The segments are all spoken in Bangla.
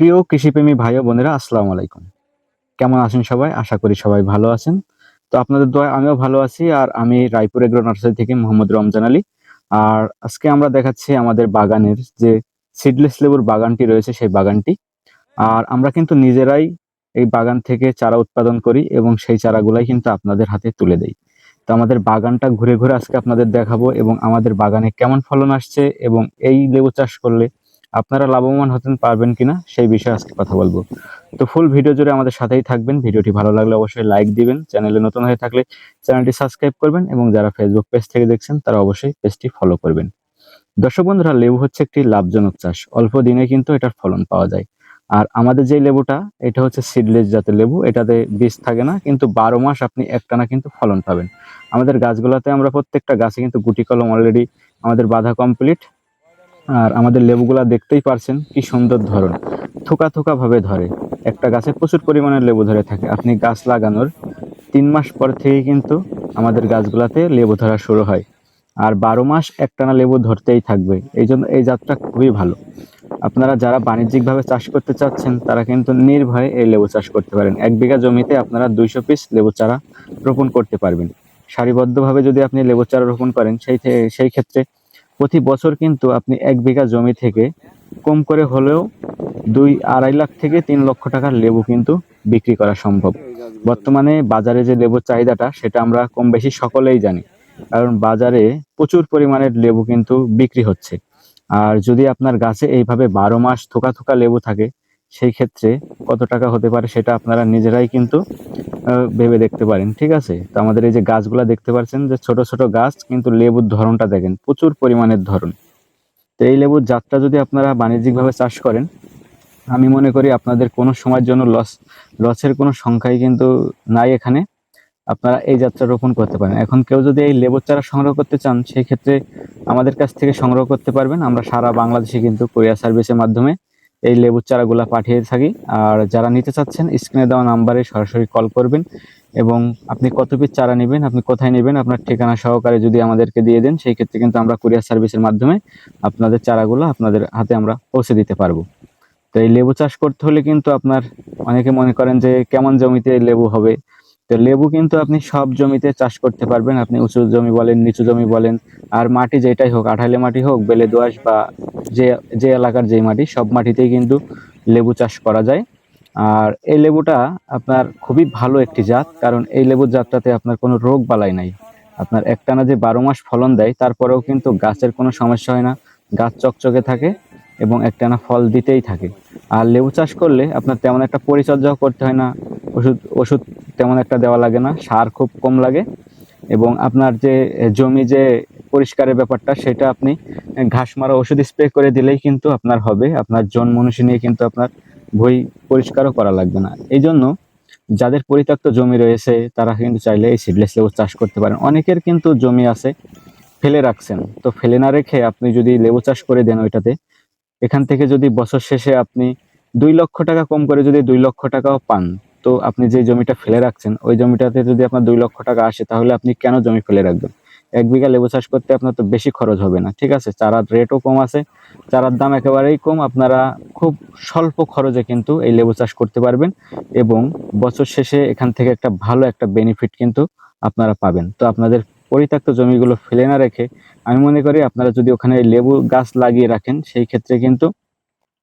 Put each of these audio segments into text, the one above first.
প্রিয় কৃষিপ্রেমী ভাই ও বোনেরা, আসসালামু আলাইকুম। কেমন আছেন সবাই? আশা করি সবাই ভালো আছেন। তো আপনাদের দোয়া আমিও ভালো আছি, আর আমি রায়পুর এগ্রো নার্সারি থেকে মোহাম্মদ রমজান আলী। আর আজকে আমরা দেখাচ্ছি আমাদের বাগানের যে সিডলেস লেবুর বাগানটি রয়েছে, সেই বাগানটি। আর আমরা কিন্তু নিজেরাই এই বাগান থেকে চারা উৎপাদন করি এবং সেই চারাগুলাই কিন্তু আপনাদের হাতে তুলে দেই। তো আমাদের বাগানটা ঘুরে ঘুরে আজকে আপনাদের দেখাবো এবং আমাদের বাগানে কেমন ফলন আসছে এবং এই লেবু চাষ করলে আপনারা লাভবান হতে পারবেন কিনা সেই বিষয়ে আজকে কথা বলব। তো ফুল ভিডিও জুড়ে আমাদের সাথেই থাকবেন। ভিডিওটি ভালো লাগলে অবশ্যই লাইক দিবেন। চ্যানেলে নতুন হয়ে থাকলে চ্যানেলটি সাবস্ক্রাইব করবেন এবং যারা ফেসবুক পেজ থেকে দেখছেন, তারা অবশ্যই পেজটি ফলো করবেন। দর্শক বন্ধুরা, লেবু হচ্ছে একটি লাভজনক চাষ। অল্প দিনে কিন্তু এটার ফলন পাওয়া যায়। আর আমাদের যে লেবুটা, এটা হচ্ছে সিডলেস জাতের লেবু। এটাতে বীজ থাকে না, কিন্তু বারো মাস আপনি একটানা কিন্তু ফলন পাবেন। আমাদের গাছগুলোতে আমরা প্রত্যেকটা গাছে কিন্তু গুটি কলম অলরেডি আমাদের বাধা কমপ্লিট আর আমাদের লেবুগুলা দেখতেই পারছেন কি সুন্দর ধরন। থোকা থোকা ভাবে ধরে। একটা গাছে প্রচুর পরিমাণের লেবু ধরে থাকে। আপনি গাছ লাগানোর তিন মাস পর থেকে কিন্তু আমাদের গাছগুলাতে লেবু ধরা শুরু হয়। আর বারো মাস একটানা লেবু ধরতেই থাকবে। এই জন্য এই জাতটা খুবই ভালো। আপনারা যারা বাণিজ্যিকভাবে চাষ করতে চাচ্ছেন, তারা কিন্তু নির্ভয়ে এই লেবু চাষ করতে পারেন। এক বিঘা জমিতে আপনারা দুইশো পিস লেবু চারা রোপণ করতে পারবেন। সারিবদ্ধভাবে যদি আপনি লেবু চারা রোপণ করেন, সেই সেই ক্ষেত্রে প্রতি বছর কিন্তু আপনি এক বিঘা জমি থেকে কম করে হলেও দুই আড়াই লাখ থেকে তিন লক্ষ টাকার লেবু কিন্তু বিক্রি করা সম্ভব। বর্তমানে বাজারে যে লেবুর চাহিদাটা, সেটা আমরা কম বেশি সকলেই জানি। কারণ বাজারে প্রচুর পরিমাণের লেবু কিন্তু বিক্রি হচ্ছে। আর যদি আপনার গাছে এইভাবে বারো মাস থোকা থোকা লেবু থাকে, সেই ক্ষেত্রে কত টাকা হতে পারে সেটা আপনারা নিজেরাই কিন্তু ভেবে দেখতে পারেন, ঠিক আছে? তো আমাদের এই যে গাছগুলা দেখতে পাচ্ছেন যে ছোট ছোট গাছ, কিন্তু লেবুর ধরনটা দেখেন, প্রচুর পরিমাণের ধরন। তো এই লেবুর জাতটা যদি আপনারা বাণিজ্যিকভাবে চাষ করেন, আমি মনে করি আপনাদের কোনো সময়ের জন্য লস লসের কোনো সংখ্যাই কিন্তু নাই এখানে। আপনারা এই যাত্রা রোপণ করতে পারেন। এখন কেউ যদি এই লেবুর চারা সংগ্রহ করতে চান, সেই ক্ষেত্রে আমাদের কাছ থেকে সংগ্রহ করতে পারবেন। আমরা সারা বাংলাদেশে কিন্তু কোরিয়া সার্ভিসের মাধ্যমে এই লেবুর চারাগুলা পাঠিয়ে থাকি। আর যারা নিতে চাচ্ছেন, স্ক্রিনে দেওয়া নাম্বারে সরাসরি কল করবেন এবং আপনি কত পিস চারা নেবেন, আপনি কোথায় নেবেন, আপনার ঠিকানা সহকারে যদি আমাদেরকে দিয়ে দেন, সেই ক্ষেত্রে কিন্তু আমরা কুরিয়ার সার্ভিসের মাধ্যমে আপনাদের চারাগুলো আপনাদের হাতে আমরা পৌঁছে দিতে পারব। তো এই লেবু চাষ করতে হলে কিন্তু আপনার অনেকে মনে করেন যে কেমন জমিতে লেবু হবে তো লেবু কিন্তু আপনি সব জমিতে চাষ করতে পারবেন। আপনি উঁচু জমি বলেন, নিচু জমি বলেন, আর মাটি যেটাই হোক, আঠালে মাটি হোক, বেলে দোআঁশ বা যে যে এলাকার যেই মাটি, সব মাটিতেই কিন্তু লেবু চাষ করা যায়। আর এই লেবুটা আপনার খুবই ভালো একটি জাত, কারণ এই লেবুর জাতটাতে আপনার কোনো রোগ বালাই নাই। আপনার একটানা যে বারো মাস ফলন দেয়, তারপরেও কিন্তু গাছের কোনো সমস্যা হয় না, গাছ চকচকে থাকে এবং একটানা ফল দিতেই থাকে। আর লেবু চাষ করলে আপনার তেমন একটা পরিচর্যাও করতে হয় না, ওষুধ ওষুধ তেমন একটা দেওয়া লাগে না, সার খুব কম লাগে এবং আপনার যে জমি যে পরিষ্কারের ব্যাপারটা সেটা আপনি ঘাস মারা ওষুধ স্প্রে করে দিলেই কিন্তু আপনার হবে, আপনার জন মনুষ্য নিয়ে কিন্তু আপনার বই পরিষ্কারও করা লাগবে না। এই জন্য যাদের পরিত্যক্ত জমি রয়েছে তারা কিন্তু চাইলে এই সিডলেস লেবু চাষ করতে পারেন। অনেকের কিন্তু জমি আছে, ফেলে রাখছেন। তো ফেলে না রেখে আপনি যদি লেবু চাষ করে দেন ওইটাতে, এখান থেকে যদি বছর শেষে আপনি দুই লক্ষ টাকা, কম করে যদি দুই লক্ষ টাকাও পান তো আপনি যে জমিটা ফেলে রাখছেন, ওই জমিটাতে যদি আপনার দুই লক্ষ টাকা আসে, তাহলে আপনি কেন জমি ফেলে রাখবেন? এক বিঘা লেবু চাষ করতে আপনার তো বেশি খরচ হবে না, ঠিক আছে? চারার রেটও কম আছে, চারার দাম একেবারেই কম, আপনারা খুব স্বল্প খরচে কিন্তু এই লেবু চাষ করতে পারবেন এবং বছর শেষে এখান থেকে একটা ভালো একটা বেনিফিট কিন্তু আপনারা পাবেন। তো আপনাদের পরিত্যক্ত জমিগুলো ফেলে না রেখে আমি মনে করি আপনারা যদি ওখানে লেবু গাছ লাগিয়ে রাখেন, সেই ক্ষেত্রে কিন্তু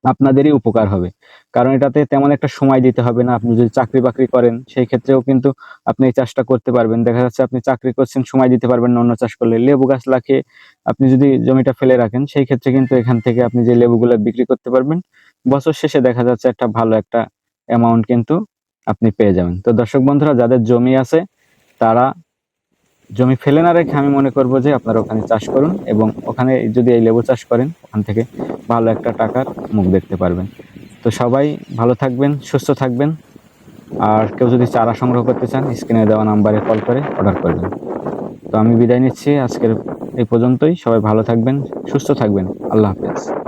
আপনাদেরই উপকার হবে। কারণ এটাতে তেমন একটা সময় দিতে হবে না। আপনি যদি চাকরি বাকরি করেন, সেই ক্ষেত্রেও কিন্তু আপনি এই চাষটা করতে পারবেন। দেখা যাচ্ছে আপনি চাকরি করছেন, সময় দিতে পারবেন না অন্য চাষ করলে। লেবু গাছ লাগিয়ে আপনি যদি জমিটা ফেলে রাখেন, সেই ক্ষেত্রে কিন্তু এখান থেকে আপনি যে লেবুগুলো বিক্রি করতে পারবেন, বছর শেষে দেখা যাচ্ছে একটা ভালো একটা অ্যামাউন্ট কিন্তু আপনি পেয়ে যাবেন। তো দর্শক বন্ধুরা, যাদের জমি আছে, তারা জমি ফেলে না রেখে আমি মনে করব যে আপনারা ওখানে চাষ করুন এবং ওখানে যদি এই লেবু চাষ করেন, ওখান থেকে ভালো একটা টাকার মুখ দেখতে পারবেন। তো সবাই ভালো থাকবেন, সুস্থ থাকবেন। আর কেউ যদি চারা সংগ্রহ করতে চান, স্ক্রিনে দেওয়া নাম্বারে কল করে অর্ডার করবেন। তো আমি বিদায় নিচ্ছি, আজকের এই পর্যন্তই। সবাই ভালো থাকবেন, সুস্থ থাকবেন। আল্লাহ হাফেজ।